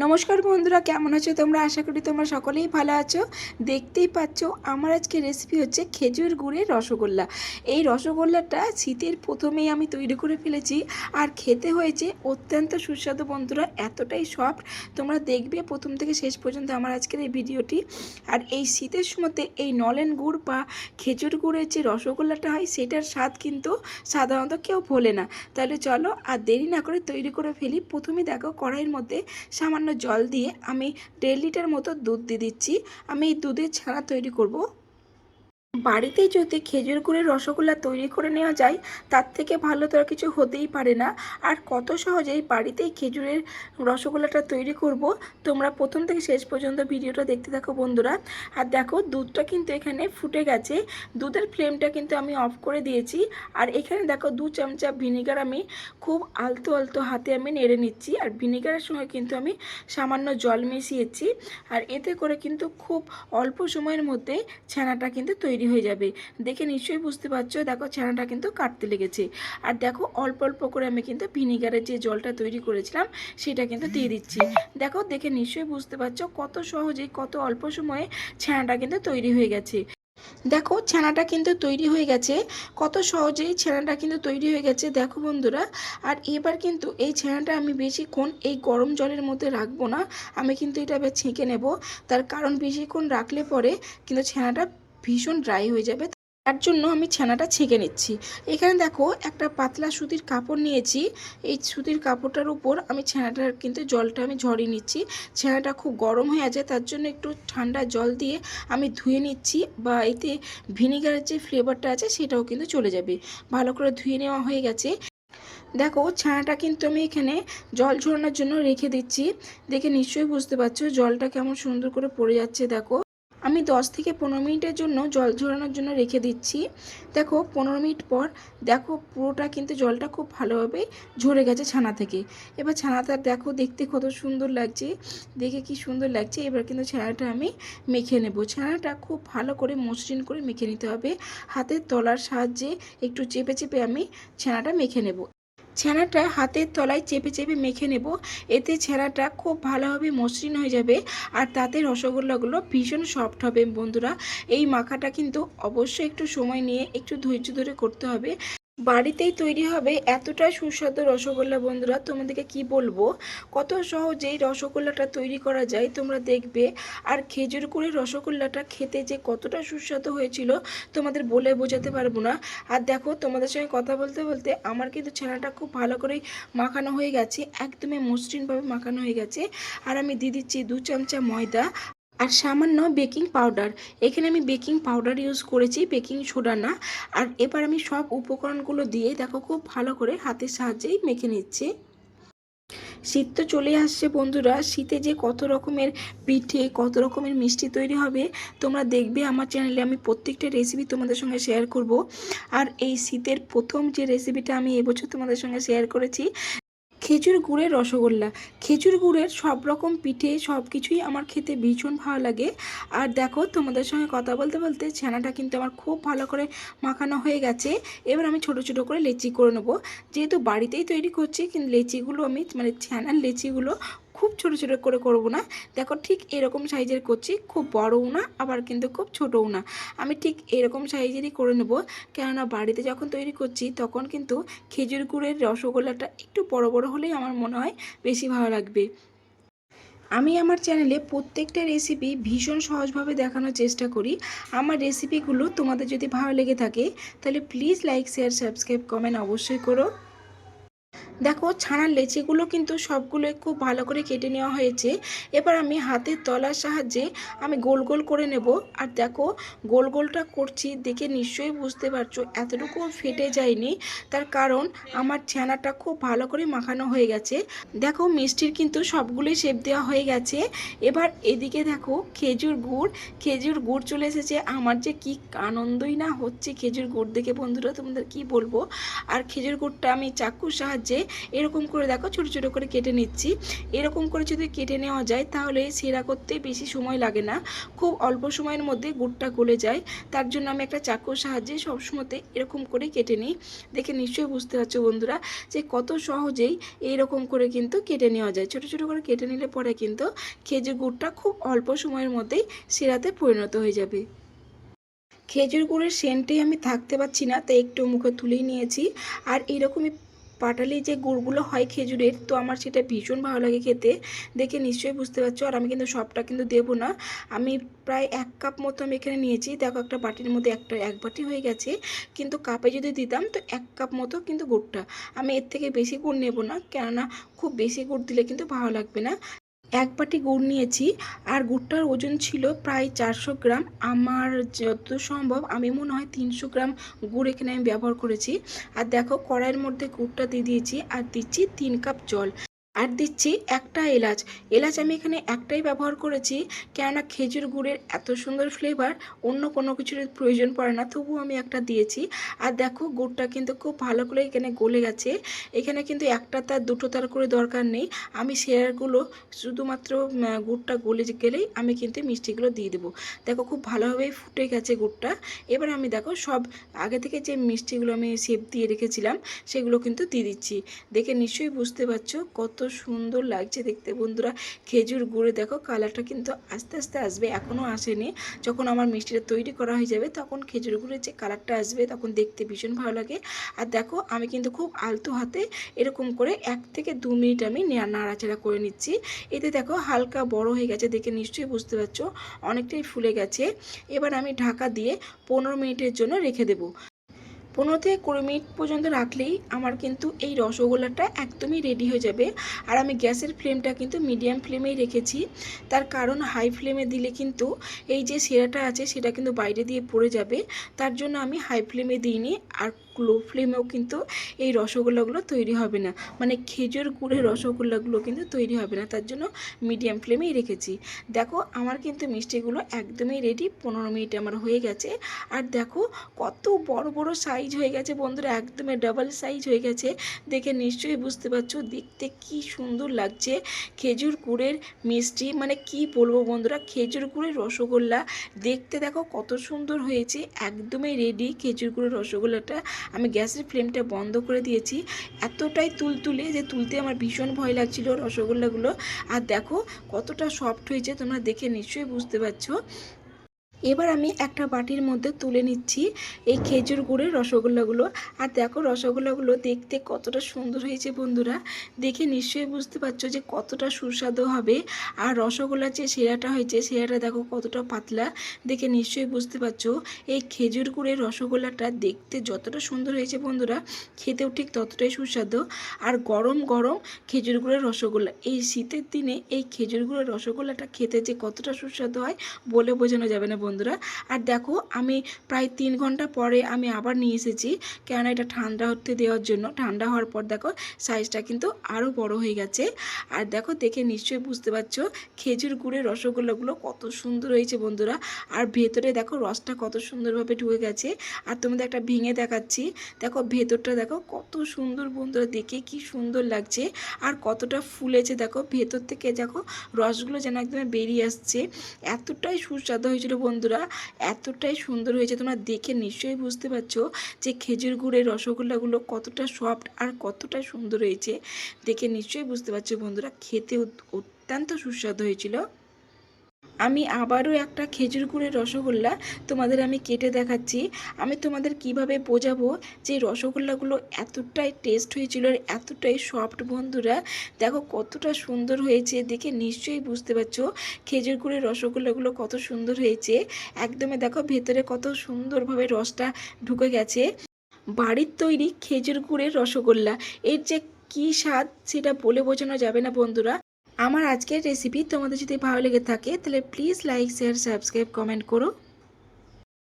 নমস্কার বন্ধুরা, কেমন আছো তোমরা? আশা করি তোমরা সকলেই ভালো আছো। দেখতেই পাচ্ছ, আমার আজকে রেসিপি হচ্ছে খেজুর গুড়ের রসগোল্লা। এই রসগোল্লাটা শীতের প্রথমেই আমি তৈরি করে ফেলেছি আর খেতে হয়েছে অত্যন্ত সুস্বাদু বন্ধুরা, এতটাই সফট তোমরা দেখবে প্রথম থেকে শেষ পর্যন্ত আমার আজকের এই ভিডিওটি আর এই শীতের সময়তে এই নলেন গুড় বা খেজুর গুড়ের যে রসগোল্লাটা হয়, সেটার স্বাদ কিন্তু সাধারণত কেউ ভোলে না। তাহলে চলো আর দেরি না করে তৈরি করে ফেলি। প্রথমে দেখো কড়াইয়ের মধ্যে সামান্য জল দিয়ে আমি দেড় লিটার মতো দুধ দিয়ে দিচ্ছি। আমি এই দুধের ছানা তৈরি করব। বাড়িতেই যদি খেজুর গুড়ের রসগোল্লা তৈরি করে নেওয়া যায়, তার থেকে ভালো তো আর কিছু হতেই পারে না। আর কত সহজেই বাড়িতেই খেজুরের রসগোল্লাটা তৈরি করব, তোমরা প্রথম থেকে শেষ পর্যন্ত ভিডিওটা দেখতে থাকো বন্ধুরা। আর দেখো, দুধটা কিন্তু এখানে ফুটে গেছে। দুধের ফ্লেমটা কিন্তু আমি অফ করে দিয়েছি। আর এখানে দেখো, দু চামচা ভিনিগার আমি খুব আলতো আলতো হাতে আমি নেড়ে নিচ্ছি। আর ভিনিগারের সঙ্গে কিন্তু আমি সামান্য জল মিশিয়েছি। আর এতে করে কিন্তু খুব অল্প সময়ের মধ্যে ছানাটা কিন্তু তৈরি হয়ে যাবে। দেখে নিশ্চয়ই বুঝতে পারছ, দেখো ছানাটা কিন্তু কাটতে লেগেছে। আর দেখো অল্প অল্প করে আমি কিন্তু ভিনিগারের যে জলটা তৈরি করেছিলাম, সেটা কিন্তু দিয়ে দিচ্ছি। দেখো, দেখে নিশ্চয়ই বুঝতে পারছ কত সহজেই, কত অল্প সময়ে ছানাটা কিন্তু তৈরি হয়ে গেছে। দেখো, ছানাটা কিন্তু তৈরি হয়ে গেছে। কত সহজেই ছানাটা কিন্তু তৈরি হয়ে গেছে, দেখো বন্ধুরা। আর এবার কিন্তু এই ছানাটা আমি বেশিক্ষণ এই গরম জলের মধ্যে রাখব না। আমি কিন্তু এটা এবার ছেঁকে নেব। তার কারণ বেশিক্ষণ রাখলে পরে কিন্তু ছানাটা ভীষণ ড্রাই হয়ে যাবে, তার জন্য আমি ছানাটা ছেঁকে নিচ্ছি। এখানে দেখো একটা পাতলা সুতির কাপড় নিয়েছি, এই সুতির কাপড়টার উপর আমি ছানাটার কিন্তু জলটা আমি ঝরিয়ে নিচ্ছি। ছানাটা খুব গরম হয়ে আছে, তার জন্য একটু ঠান্ডা জল দিয়ে আমি ধুয়ে নিচ্ছি বা এতে ভিনিগারের যে ফ্লেভারটা আছে সেটাও কিন্তু চলে যাবে। ভালো করে ধুয়ে নেওয়া হয়ে গেছে। দেখো ছানাটা কিন্তু আমি এখানে জল ঝরানোর জন্য রেখে দিচ্ছি। দেখে নিশ্চয়ই বুঝতে পারছ জলটা কেমন সুন্দর করে পড়ে যাচ্ছে, দেখো। আমি 10 থেকে পনেরো মিনিটের জন্য জল ঝরানোর জন্য রেখে দিচ্ছি। দেখো, পনেরো মিনিট পর দেখো পুরোটা কিন্তু জলটা খুব ভালোভাবে ঝরে গেছে ছানা থেকে। এবার ছানাটা দেখো দেখতে কত সুন্দর লাগছে, দেখে কি সুন্দর লাগছে। এবার কিন্তু ছানাটা আমি মেখে নেব। ছানাটা খুব ভালো করে মসৃণ করে মেখে নিতে হবে। হাতের তলার সাহায্যে একটু চেপে চেপে আমি ছানাটা মেখে নেব। ছানাটা হাতের তলায় চেপে চেপে মেখে নেব। এতে ছেঁড়াটা খুব ভালোভাবে মসৃণ হয়ে যাবে আর তাতে রসগোল্লাগুলো ভীষণ সফট হবে বন্ধুরা। এই মাখাটা কিন্তু অবশ্যই একটু সময় নিয়ে একটু ধৈর্য ধরে করতে হবে। বাড়িতেই তৈরি হবে এতটা সুস্বাদু রসগোল্লা। বন্ধুরা, তোমাদেরকে কি বলব? কত সহজেই রসগোল্লাটা তৈরি করা যায় তোমরা দেখবে। আর খেজুর করে রসগোল্লাটা খেতে যে কতটা সুস্বাদু হয়েছিল, তোমাদের বলে বোঝাতে পারব না। আর দেখো, তোমাদের সঙ্গে কথা বলতে বলতে আমার কিন্তু ছানাটা খুব ভালো করেই মাখানো হয়ে গেছে, একদমই মসৃণভাবে মাখানো হয়ে গেছে। আর আমি দিয়ে দিচ্ছি দু চামচা ময়দা। আর সামান্য বেকিং পাউডার। এখানে আমি বেকিং পাউডার ইউজ করেছি, বেকিং সোডা না। আর এবার আমি সব উপকরণগুলো দিয়ে দেখো খুব ভালো করে হাতের সাহায্যেই মেখে নিচ্ছি। শীত তো চলে আসছে বন্ধুরা। শীতে যে কত রকমের পিঠে, কত রকমের মিষ্টি তৈরি হবে, তোমরা দেখবে আমার চ্যানেলে আমি প্রত্যেকটা রেসিপি তোমাদের সঙ্গে শেয়ার করব। আর এই শীতের প্রথম যে রেসিপিটা আমি এবছর তোমাদের সঙ্গে শেয়ার করেছি খেজুর গুড়ের রসগোল্লা। খেজুর গুড়ের সব রকম পিঠে সব কিছুই আমার খেতে ভীষণ ভালো লাগে। আর দেখো, তোমাদের সঙ্গে কথা বলতে বলতে ছানাটা কিন্তু আমার খুব ভালো করে মাখানো হয়ে গেছে। এবার আমি ছোট ছোট করে লেচি করে নেব। যেহেতু বাড়িতেই তৈরি করছি, কিন্তু লেচিগুলো আমি মানে ছানার লেচিগুলো খুব ছোট ছোট করে করব না। দেখো ঠিক এরকম সাইজের করছি, খুব বড়ও না, আবার কিন্তু খুব ছোটও না। আমি ঠিক এরকম সাইজেরই করে নেব। কেননা বাড়িতে যখন তৈরি করছি, তখন কিন্তু খেজুর গুড়ের রসগোল্লাটা একটু বড় বড় হলেই আমার মনে হয় বেশি ভালো লাগবে। আমি আমার চ্যানেলে প্রত্যেকটা রেসিপি ভীষণ সহজভাবে দেখানোর চেষ্টা করি। আমার রেসিপিগুলো তোমাদের যদি ভালো লেগে থাকে, তাহলে please like, share, subscribe, comment অবশ্যই করো। দেখো ছানার লেচিগুলো কিন্তু সবগুলো খুব ভালো করে কেটে নেওয়া হয়েছে। এবার আমি হাতের তলার সাহায্যে আমি গোল গোল করে নেব। আর দেখো গোল গোলটা করছি দেখে নিশ্চয়ই বুঝতে পারছ, এতটুকু ফেটে যায়নি। তার কারণ আমার ছানাটা খুব ভালো করে মাখানো হয়ে গেছে। দেখো মিষ্টির কিন্তু সবগুলোই শেপ দেওয়া হয়ে গেছে। এবার এদিকে দেখো খেজুর গুড় খেজুর গুড় চলে এসেছে। আমার যে কি আনন্দই না হচ্ছে খেজুর গুড় দেখে বন্ধুরা তোমাদের কি বলব? আর খেজুর গুড়টা আমি চাকুর সাহায্যে এরকম করে দেখো, ছোটো ছোটো করে কেটে নিচ্ছি। এরকম করে যদি কেটে নেওয়া যায়, তাহলে সেরা করতে বেশি সময় লাগে না। খুব অল্প সময়ের মধ্যে গুড়টা গলে যায়। তার জন্য আমি একটা চাকুর সাহায্যে সবসময়তে এরকম করে কেটে নিই। দেখে নিশ্চয়ই বুঝতে পারছ বন্ধুরা যে কত সহজেই এইরকম করে কিন্তু কেটে নেওয়া যায়। ছোটো ছোটো করে কেটে নিলে পরে কিন্তু খেজুর গুড়টা খুব অল্প সময়ের মধ্যেই সেরাতে পরিণত হয়ে যাবে। খেজুর গুড়ের সেন্টেই আমি থাকতে পারছি না, তাই একটু মুখে তুলেই নিয়েছি। আর এইরকমই পাটালি যে গুড়গুলো হয় খেজুরের, তো আমার সেটা ভীষণ ভালো লাগে খেতে। দেখে নিশ্চয়ই বুঝতে পারছ। আর আমি কিন্তু সবটা কিন্তু দেবো না। আমি প্রায় এক কাপ মতো আমি এখানে নিয়েছি। দেখো একটা বাটির মধ্যে একটা, এক বাটি হয়ে গেছে। কিন্তু কাপে যদি দিতাম, তো এক কাপ মতো কিন্তু গুড়টা। আমি এর থেকে বেশি গুড় নেব না। কেননা খুব বেশি গুড় দিলে কিন্তু ভালো লাগবে না। এক বাটি গুড় নিয়েছি আর গুড়টার ওজন ছিল প্রায় চারশো গ্রাম। আমার যত সম্ভব আমি মনে হয় তিনশো গ্রাম গুড় এখানে আমি ব্যবহার করেছি। আর দেখো কড়াইয়ের মধ্যে গুড়টা দিয়ে দিয়েছি আর দিচ্ছি তিন কাপ জল। আর দিচ্ছি একটা এলাচ। এলাচ আমি এখানে একটাই ব্যবহার করেছি, কেননা খেজুর গুড়ের এত সুন্দর ফ্লেভার অন্য কোনো কিছুর প্রয়োজন পড়ে না, তবুও আমি একটা দিয়েছি। আর দেখো, গুড়টা কিন্তু খুব ভালো করে এখানে গলে গেছে। এখানে কিন্তু একটা তার দুটো তার করে দরকার নেই। আমি শেয়ারগুলো শুধুমাত্র গুড়টা গলে গেলেই আমি কিন্তু মিষ্টিগুলো দিয়ে দেবো। দেখো, খুব ভালোভাবেই ফুটে গেছে গুড়টা। এবার আমি দেখো, সব আগে থেকে যে মিষ্টিগুলো আমি শেপ দিয়ে রেখেছিলাম, সেগুলো কিন্তু দিয়ে দিচ্ছি। দেখে নিশ্চয়ই বুঝতে পারছ কত সুন্দর লাগছে দেখতে বন্ধুরা। খেজুর গুড়ে, দেখো কালারটা কিন্তু আস্তে আস্তে আসবে এখনও আসেনি। যখন আমার মিষ্টিটা তৈরি করা হয়ে যাবে, তখন খেজুর গুড়ের যে কালারটা আসবে, তখন দেখতে ভীষণ ভালো লাগে। আর দেখো, আমি কিন্তু খুব আলতো হাতে এরকম করে এক থেকে দু মিনিট আমি নাড়াচাড়া করে নিচ্ছি। এতে দেখো হালকা বড় হয়ে গেছে দেখে নিশ্চয়ই বুঝতে পারছ, অনেকটাই ফুলে গেছে। এবার আমি ঢাকা দিয়ে পনেরো মিনিটের জন্য রেখে দেবো। পনেরো থেকে কুড়ি মিনিট পর্যন্ত রাখলেই আমার কিন্তু এই রসগোল্লাটা একদমই রেডি হয়ে যাবে। আর আমি গ্যাসের ফ্লেমটা কিন্তু মিডিয়াম ফ্লেমেই রেখেছি। তার কারণ হাই ফ্লেমে দিলে কিন্তু এই যে সেরাটা আছে সেটা কিন্তু বাইরে দিয়ে পড়ে যাবে। তার জন্য আমি হাই ফ্লেমে দিইনি। আর লো ফ্লেমেও কিন্তু এই রসগোল্লাগুলো তৈরি হবে না। মানে খেজুর গুড়ের রসগোল্লাগুলো কিন্তু তৈরি হবে না তার জন্য মিডিয়াম ফ্লেমেই রেখেছি। দেখো আমার কিন্তু মিষ্টিগুলো একদমই রেডি পনেরো মিনিট আমার হয়ে গেছে। আর দেখো কত বড় বড় সাইজ হয়ে গেছে বন্ধুরা একদমই ডাবল সাইজ হয়ে গেছে। দেখে নিশ্চয়ই বুঝতে পারছ দেখতে কি সুন্দর লাগছে। খেজুর গুড়ের মিষ্টি মানে কি বলব বন্ধুরা খেজুর গুড়ের রসগোল্লা। দেখতে দেখো কত সুন্দর হয়েছে একদমই রেডি খেজুর গুড়ের রসগোল্লাটা। আমি গ্যাসের ফ্লেমটা বন্ধ করে দিয়েছি। এতটাই তুলতুলে যে তুলতে আমার ভীষণ ভয় লাগছিল রসগোল্লাগুলো। আর দেখো কতটা সফট হয়েছে, তোমরা দেখে নিশ্চয়ই বুঝতে পারছ। এবার আমি একটা বাটির মধ্যে তুলে নিচ্ছি এই খেজুর গুড়ের রসগোল্লাগুলো। আর দেখো রসগোল্লাগুলো দেখতে কতটা সুন্দর হয়েছে বন্ধুরা। দেখে নিশ্চয়ই বুঝতে পারছ যে কতটা সুস্বাদু হবে। আর রসগোল্লার যে সেরাটা হয়েছে, সেরাটা দেখো কতটা পাতলা। দেখে নিশ্চয়ই বুঝতে পারছ এই খেজুর গুড়ের রসগোল্লাটা দেখতে যতটা সুন্দর হয়েছে বন্ধুরা, খেতেও ঠিক ততটাই সুস্বাদু। আর গরম গরম খেজুর গুড়ের রসগোল্লা, এই শীতের দিনে এই খেজুর গুড়ের রসগোল্লাটা খেতে যে কতটা সুস্বাদু হয় বলে বোঝানো যাবে না বন্ধুরা। আর দেখো, আমি প্রায় তিন ঘণ্টা পরে আমি আবার নিয়ে এসেছি কেননা এটা ঠান্ডা হতে দেওয়ার জন্য। ঠান্ডা হওয়ার পর দেখো সাইজটা কিন্তু আরও বড় হয়ে গেছে। আর দেখো, দেখে নিশ্চয়ই বুঝতে পারছ, খেজুর গুড়ের রসগোল্লাগুলো কত সুন্দর হয়েছে বন্ধুরা। আর ভেতরে দেখো, রসটা কত সুন্দরভাবে ঢুকে গেছে। আর তোমাদের একটা ভেঙে দেখাচ্ছি। দেখো, ভেতরটা দেখো, কত সুন্দর বন্ধুরা, দেখে কি সুন্দর লাগছে। আর কতটা ফুলেছে দেখো, ভেতর থেকে দেখো, রসগুলো যেন একদম বেরিয়ে আসছে। এতটাই সুস্বাদু হয়েছিল বন্ধুরা, এতটাই সুন্দর হয়েছে। তোমরা দেখে নিশ্চয়ই বুঝতে পারছ যে খেজুর গুড়ের রসগোল্লাগুলো কতটা সফট আর কতটা সুন্দর হয়েছে। দেখে নিশ্চয়ই বুঝতে পারছ বন্ধুরা, খেতে অত্যন্ত সুস্বাদু হয়েছিল। আমি আবারও একটা খেজুর গুড়ের রসগোল্লা তোমাদের আমি কেটে দেখাচ্ছি। আমি তোমাদের কীভাবে বোঝাবো যে রসগোল্লাগুলো এতটাই টেস্ট হয়েছিল আর এতটাই সফট বন্ধুরা? দেখো কতটা সুন্দর হয়েছে, দেখে নিশ্চয়ই বুঝতে পারছ খেজুর গুড়ের রসগোল্লাগুলো কত সুন্দর হয়েছে। একদমই দেখো ভেতরে কত সুন্দরভাবে রসটা ঢুকে গেছে। বাড়ির তৈরি খেজুর গুড়ের রসগোল্লা, এর যে কী স্বাদ সেটা বলে বোঝানো যাবে না বন্ধুরা। আমার আজকের রেসিপি তোমাদের যদি ভালো লেগে থাকে, তাহলে please like share subscribe comment করো।